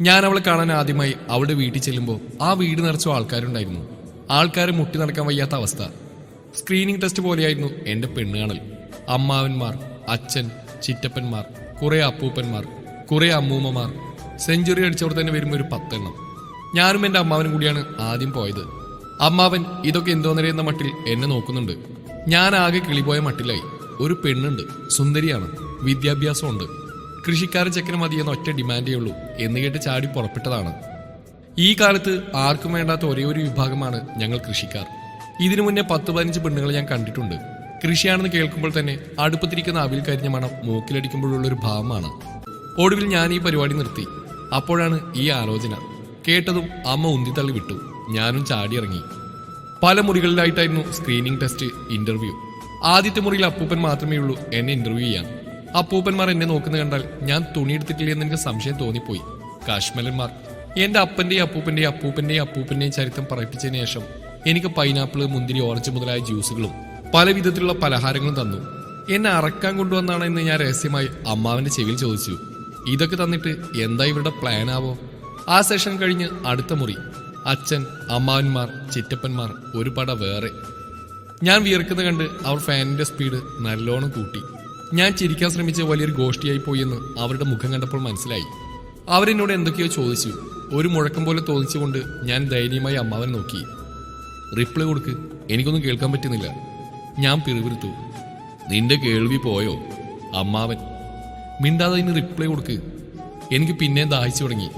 ഞാൻ അവളെ കാണാൻ ആദ്യമായി അവളുടെ വീട്ടിൽ ചെല്ലുമ്പോൾ ആ വീട് നിറച്ച ആൾക്കാരുണ്ടായിരുന്നു. ആൾക്കാരെ മുട്ടി നടക്കാൻ വയ്യാത്ത അവസ്ഥ. സ്ക്രീനിങ് ടെസ്റ്റ് പോലെയായിരുന്നു എന്റെ പെണ്ണ് കാണൽ. അമ്മാവന്മാർ അച്ഛൻ ചിറ്റപ്പന്മാർ കുറെ അപ്പൂപ്പന്മാർ കുറെ അമ്മൂമ്മമാർ. സെഞ്ചുറി അടിച്ചവർ തന്നെ വരുമ്പോൾ ഒരു പത്തെണ്ണം. ഞാനും എന്റെ അമ്മാവനും കൂടിയാണ് ആദ്യം പോയത്. അമ്മാവൻ ഇതൊക്കെ എന്തോന്നറിയുന്ന മട്ടിൽ എന്നെ നോക്കുന്നുണ്ട്. ഞാൻ ആകെ കിളിപോയ മട്ടിലായി. ഒരു പെണ്ണുണ്ട്. സുന്ദരിയാണ്. വിദ്യാഭ്യാസമുണ്ട്. കൃഷിക്കാരൻ ചെക്കന് മതിയെന്ന ഒറ്റ ഡിമാൻഡേ ഉള്ളൂ. എന്ന് കേട്ട് ചാടി പുറപ്പെട്ടതാണ്. ഈ കാലത്ത് ആർക്കും വേണ്ടാത്ത ഒരേ ഒരു വിഭാഗമാണ് ഞങ്ങൾ കൃഷിക്കാർ. ഇതിനു മുന്നേ പത്ത് പതിനഞ്ച് പെണ്ണുങ്ങളെ ഞാൻ കണ്ടിട്ടുണ്ട്. കൃഷിയാണെന്ന് കേൾക്കുമ്പോൾ തന്നെ അടുപ്പത്തിരിക്കുന്ന അവിൽ കരിഞ്ഞ മണം മൂക്കിലടിക്കുമ്പോഴുള്ള ഒരു ഭാവമാണ്. ഒടുവിൽ ഞാൻ ഈ പരിപാടി നിർത്തി. അപ്പോഴാണ് ഈ ആലോചന. കേട്ടതും അമ്മ ഉന്തിത്തള്ളി വിട്ടു. ഞാനും ചാടിയിറങ്ങി. പല മുറികളിലായിട്ടായിരുന്നു സ്ക്രീനിങ് ടെസ്റ്റ് ഇന്റർവ്യൂ ആദ്യത്തെ മുറിയിൽ അപ്പൂപ്പൻ മാത്രമേ ഉള്ളൂ എന്നെ ഇന്റർവ്യൂ ചെയ്യാൻ. അപ്പൂപ്പന്മാർ എന്നെ നോക്കുന്നത് കണ്ടാൽ ഞാൻ തുണിയെടുത്തിട്ടില്ലേ എന്ന് എനിക്ക് സംശയം തോന്നിപ്പോയി. കാശ്മലന്മാർ. എന്റെ അപ്പന്റെയും അപ്പൂപ്പന്റെയും അപ്പൂപ്പന്റെയും അപ്പൂപ്പന്റെയും ചരിത്രം പറയിപ്പിച്ചതിന് ശേഷം എനിക്ക് പൈനാപ്പിൾ മുന്തിരി ഓറഞ്ച് മുതലായ ജ്യൂസുകളും പല വിധത്തിലുള്ള പലഹാരങ്ങളും തന്നു. എന്നെ അറക്കാൻ കൊണ്ടുവന്നാണ് എന്ന് ഞാൻ രഹസ്യമായി അമ്മാവന്റെ ചെവിയിൽ ചോദിച്ചു. ഇതൊക്കെ തന്നിട്ട് എന്താ ഇവരുടെ പ്ലാൻ ആവോ? ആ സെഷൻ കഴിഞ്ഞ് അടുത്ത മുറി. അച്ഛൻ അമ്മാവന്മാർ ചിറ്റപ്പന്മാർ ഒരു പട വേറെ. ഞാൻ വിയർക്കുന്നത് കണ്ട് അവർ ഫാനിന്റെ സ്പീഡ് നല്ലോണം കൂട്ടി. ഞാൻ ചിരിക്കാൻ ശ്രമിച്ച വലിയൊരു ഗോഷ്ടിയായി പോയി എന്ന് അവരുടെ മുഖം കണ്ടപ്പോൾ മനസ്സിലായി. അവരെന്നോട് എന്തൊക്കെയോ ചോദിച്ചു. ഒരു മുഴക്കം പോലെ തോന്നിച്ചുകൊണ്ട് ഞാൻ ദയനീയമായി അമ്മാവനെ നോക്കി. റിപ്ലൈ കൊടുക്ക്. എനിക്കൊന്നും കേൾക്കാൻ പറ്റുന്നില്ല. ഞാൻ പിറുപിറുത്തു. നിന്റെ കേൾവി പോയോ അമ്മാവൻ? മിണ്ടാതെ ഇനി റിപ്ലൈ കൊടുക്ക്. എനിക്ക് പിന്നെ ദാഹിച്ചു തുടങ്ങി.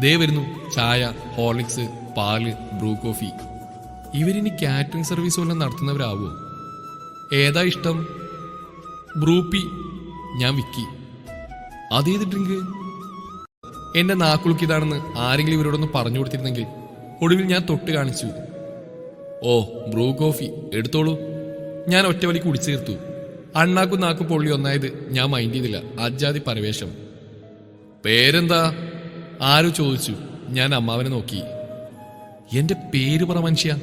ദേ വരുന്നു ചായ ഹോർലിക്സ് പാൽ ബ്രൂ കോഫി. ഇവരിനി കാറ്ററിംഗ് സർവീസ് വല്ലതും നടത്തുന്നവരാവോ? ഏതാ ഇഷ്ടം? ബ്രൂപ്പി ഞാൻ വിക്കി. അതേത് ഡ്രിങ്ക്? എന്റെ നാക്കുളുക്കിയതാണെന്ന് ആരെങ്കിലും ഇവരോടൊന്ന് പറഞ്ഞു കൊടുത്തിരുന്നെങ്കിൽ ഒടുവിൽ ഞാൻ തൊട്ട് കാണിച്ചു. ഓ ബ്രൂ കോഫി എടുത്തോളൂ. ഞാൻ ഒറ്റ വലി കുടിച്ചു തീർത്തു. അണ്ണാക്കും നാക്കും പൊള്ളി ഒന്നായത് ഞാൻ മൈൻഡ് ചെയ്തില്ല. അജാതി പരവേശം. പേരെന്താ? ആരോ ചോദിച്ചു. ഞാൻ അമ്മാവനെ നോക്കി. എന്റെ പേര് പറ മനുഷ്യ.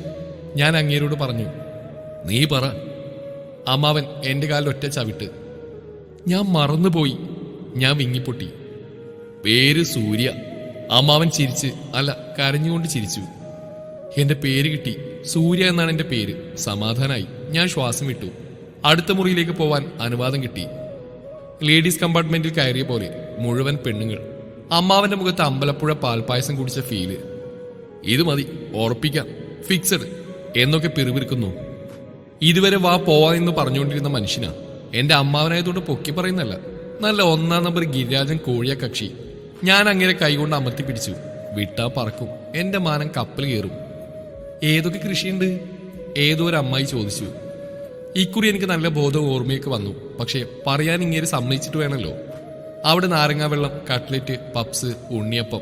ഞാൻ അങ്ങേരോട് പറഞ്ഞു. നീ പറ. അമ്മാവൻ എന്റെ കാലിൽ ഒറ്റ ചവിട്ട്. ഞാൻ മറന്നുപോയി. ഞാൻ വിങ്ങിപ്പൊട്ടി. പേര് സൂര്യ. അമ്മാവൻ ചിരിച്ച് അല്ല കരഞ്ഞുകൊണ്ട് ചിരിച്ചു. എന്റെ പേര് കിട്ടി സൂര്യ എന്നാണ് എന്റെ പേര്. സമാധാനായി. ഞാൻ ശ്വാസം വിട്ടു. അടുത്ത മുറിയിലേക്ക് പോവാൻ അനുവാദം കിട്ടി. ലേഡീസ് കമ്പാർട്ട്മെന്റിൽ കയറിയ പോലെ മുഴുവൻ പെണ്ണുങ്ങൾ. അമ്മാവന്റെ മുഖത്ത് അമ്പലപ്പുഴ പാൽപ്പായസം കുടിച്ച ഫീൽ. ഇത് മതി ഓർപ്പിക്കാം ഫിക്സഡ് എന്നൊക്കെ പിറുപിറുക്കുന്നു. ഇതുവരെ വാ പോവാ എന്ന് പറഞ്ഞുകൊണ്ടിരുന്ന മനുഷ്യനാ. എന്റെ അമ്മാവനായതുകൊണ്ട് പൊക്കി പറയുന്നല്ല നല്ല ഒന്നാം നമ്പർ ഗിരിരാജൻ കോഴിയ കക്ഷി. ഞാൻ അങ്ങനെ കൈകൊണ്ട് അമർത്തി പിടിച്ചു. വിട്ടാ പറക്കും. എന്റെ മാനം കപ്പൽ കയറും. ഏതൊക്കെ കൃഷിയുണ്ട്? ഏതോ ഒരു അമ്മായി ചോദിച്ചു. ഇക്കുറി എനിക്ക് നല്ല ബോധവും ഓർമ്മയൊക്കെ വന്നു. പക്ഷേ പറയാൻ ഇങ്ങനെ സമ്മതിച്ചിട്ട് വേണമല്ലോ അവിടെ നാരങ്ങാ വെള്ളം കട്ട്ലറ്റ് പപ്സ് ഉണ്ണിയപ്പം.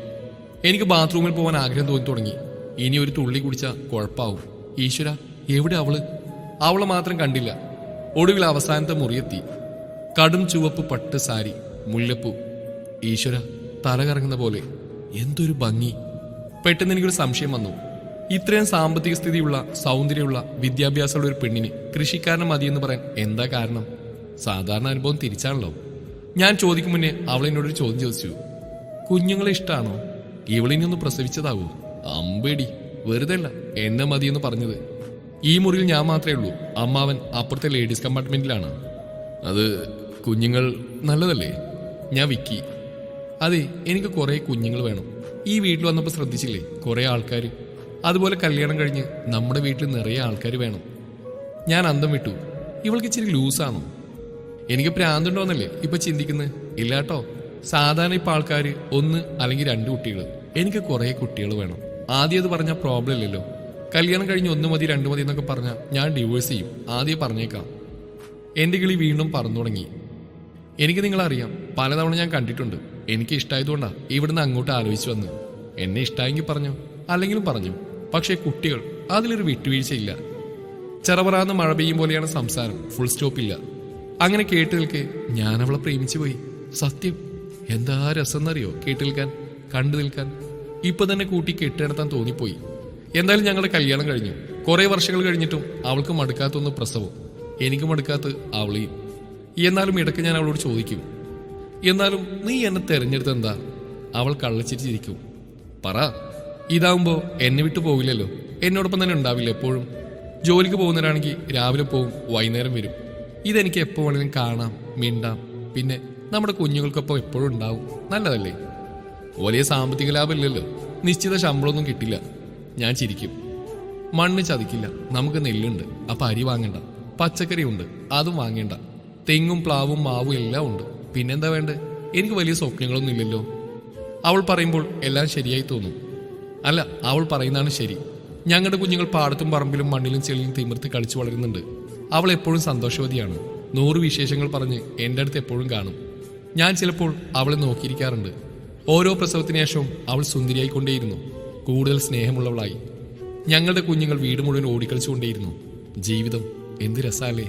എനിക്ക് ബാത്റൂമിൽ പോകാൻ ആഗ്രഹം തോന്നി തുടങ്ങി. ഇനി ഒരു തുള്ളി കുടിച്ചാൽ കുഴപ്പാവും. ഈശ്വര എവിടെ അവൾ? അവളെ മാത്രം കണ്ടില്ല. ഒടുവിൽ അവസാനത്തെ മുറിയെത്തി. കടും ചുവപ്പ് പട്ട് സാരി മുല്ലപ്പൂ. ഈശ്വര തല കറങ്ങുന്ന പോലെ. എന്തൊരു ഭംഗി. പെട്ടെന്ന് എനിക്കൊരു സംശയം വന്നു. ഇത്രയും സാമ്പത്തിക സ്ഥിതിയുള്ള സൗന്ദര്യമുള്ള വിദ്യാഭ്യാസമുള്ള ഒരു പെണ്ണിന് കൃഷിക്കാരനെ മതിയെന്ന് പറയാൻ എന്താ കാരണം? സാധാരണ അനുഭവം തിരിച്ചാണല്ലോ. ഞാൻ ചോദിക്കും മുന്നേ അവൾ എന്നോടൊരു ചോദ്യം ചോദിച്ചു. കുഞ്ഞുങ്ങളെ ഇഷ്ടമാണോ ഇവളിനൊന്ന് പ്രസവിച്ചതാവൂ? അമ്പേടി. വെറുതെ അല്ല എന്നെ മതിയെന്ന് പറഞ്ഞത്. ഈ മുറിയിൽ ഞാൻ മാത്രമേ ഉള്ളൂ. അമ്മാവൻ അപ്പുറത്തെ ലേഡീസ് കമ്പാർട്ട്മെന്റിലാണ്. അത് കുഞ്ഞുങ്ങൾ നല്ലതല്ലേ? ഞാൻ വിക്കി. അതെ എനിക്ക് കുറേ കുഞ്ഞുങ്ങൾ വേണം. ഈ വീട്ടിൽ വന്നപ്പോൾ ശ്രദ്ധിച്ചില്ലേ? കുറേ ആൾക്കാർ അതുപോലെ കല്യാണം കഴിഞ്ഞ് നമ്മുടെ വീട്ടിൽ നിറയെ ആൾക്കാർ വേണം. ഞാൻ അന്തം വിട്ടു. ഇവൾക്ക് ഇച്ചിരി ലൂസാണോ. എനിക്ക് പ്രാന്തുണ്ടോന്നല്ലേ ഇപ്പൊ ചിന്തിക്കുന്നത് ഇല്ലാട്ടോ സാധാരണ ഇപ്പൊ ആൾക്കാർ ഒന്ന് അല്ലെങ്കിൽ രണ്ട് കുട്ടികൾ എനിക്ക് കുറേ കുട്ടികൾ വേണം. ആദ്യം അത് പറഞ്ഞാൽ പ്രോബ്ലം ഇല്ലല്ലോ. കല്യാണം കഴിഞ്ഞ് ഒന്ന് മതി രണ്ട് മതി എന്നൊക്കെ പറഞ്ഞാൽ ഞാൻ ഡിവോഴ്സ് ചെയ്യും. ആദ്യം പറഞ്ഞേക്കാം. എന്റെ കിളി വീണ്ടും പറന്നു തുടങ്ങി. എനിക്ക് നിങ്ങളറിയാം. പലതവണ ഞാൻ കണ്ടിട്ടുണ്ട്. എനിക്ക് ഇഷ്ടമായതുകൊണ്ടാ ഇവിടുന്ന് അങ്ങോട്ട് ആലോചിച്ചു വന്ന് എന്നെ ഇഷ്ടമായെങ്കിൽ പറഞ്ഞു അല്ലെങ്കിലും പറഞ്ഞു. പക്ഷേ കുട്ടികൾ അതിലൊരു വിട്ടുവീഴ്ചയില്ല. ചെറവറാന്ന് മഴ പെയ്യും പോലെയാണ് സംസാരം ഫുൾ സ്റ്റോപ്പ് ഇല്ല. അങ്ങനെ കേട്ട് നിൽക്കെ ഞാൻ അവളെ പ്രേമിച്ചു പോയി. സത്യം എന്താ രസം എന്നറിയോ കേട്ട് നിൽക്കാൻ കണ്ടു നിൽക്കാൻ. ഇപ്പൊ തന്നെ കൂട്ടി കെട്ടിടത്താൻ തോന്നിപ്പോയി. എന്തായാലും ഞങ്ങളുടെ കല്യാണം കഴിഞ്ഞു. കുറെ വർഷങ്ങൾ കഴിഞ്ഞിട്ടും അവൾക്ക് മടുക്കാത്തൊന്ന് പ്രസവം. എനിക്ക് മടുക്കാത്ത അവളെയും. എന്നാലും ഇടയ്ക്ക് ഞാൻ അവളോട് ചോദിക്കും എന്നാലും നീ എന്നെ തെരഞ്ഞെടുത്ത് എന്താ? അവൾ കള്ളച്ചിരിച്ചിരിക്കും പറ. ഇതാവുമ്പോ എന്നെ വിട്ടു പോകില്ലല്ലോ എന്നോടൊപ്പം തന്നെ ഉണ്ടാവില്ല എപ്പോഴും. ജോലിക്ക് പോകുന്നവരാണെങ്കിൽ രാവിലെ പോവും വൈകുന്നേരം വരും. ഇതെനിക്ക് എപ്പോ വേണമെങ്കിലും കാണാം മിണ്ടാം. പിന്നെ നമ്മുടെ കുഞ്ഞുങ്ങൾക്കൊപ്പം എപ്പോഴും ഉണ്ടാവും. നല്ലതല്ലേ? വലിയ സാമ്പത്തിക ലാഭമില്ലല്ലോ. നിശ്ചിത ശമ്പളമൊന്നും കിട്ടില്ല. ഞാൻ ചിരിക്കും. മണ്ണ് ചതിക്കില്ല. നമുക്ക് നെല്ലുണ്ട്. അപ്പൊ അരി വാങ്ങണ്ട. പച്ചക്കറി ഉണ്ട് അതും വാങ്ങേണ്ട. തെങ്ങും പ്ലാവും മാവും എല്ലാം ഉണ്ട്. പിന്നെന്താ വേണ്ടേ? എനിക്ക് വലിയ സ്വപ്നങ്ങളൊന്നും ഇല്ലല്ലോ. അവൾ പറയുമ്പോൾ എല്ലാം ശരിയായി തോന്നും. അല്ല അവൾ പറയുന്നതാണ് ശരി. ഞങ്ങളുടെ കുഞ്ഞുങ്ങൾ പാടത്തും പറമ്പിലും മണ്ണിലും ചെളിയും തിമിർത്ത് കളിച്ചു വളരുന്നുണ്ട്. അവൾ എപ്പോഴും സന്തോഷവതിയാണ്. നൂറ് വിശേഷങ്ങൾ പറഞ്ഞ് എന്റെ അടുത്ത് എപ്പോഴും കാണും. ഞാൻ ചിലപ്പോൾ അവളെ നോക്കിയിരിക്കാറുണ്ട്. ഓരോ പ്രസവത്തിന് ശേഷവും അവൾ സുന്ദരിയായിക്കൊണ്ടേയിരുന്നു. കൂടുതൽ സ്നേഹമുള്ളവളായി. ഞങ്ങളുടെ കുഞ്ഞുങ്ങൾ വീട് മുഴുവൻ ഓടിക്കളിച്ചുകൊണ്ടേയിരുന്നു. ജീവിതം എന്ത് രസാലേ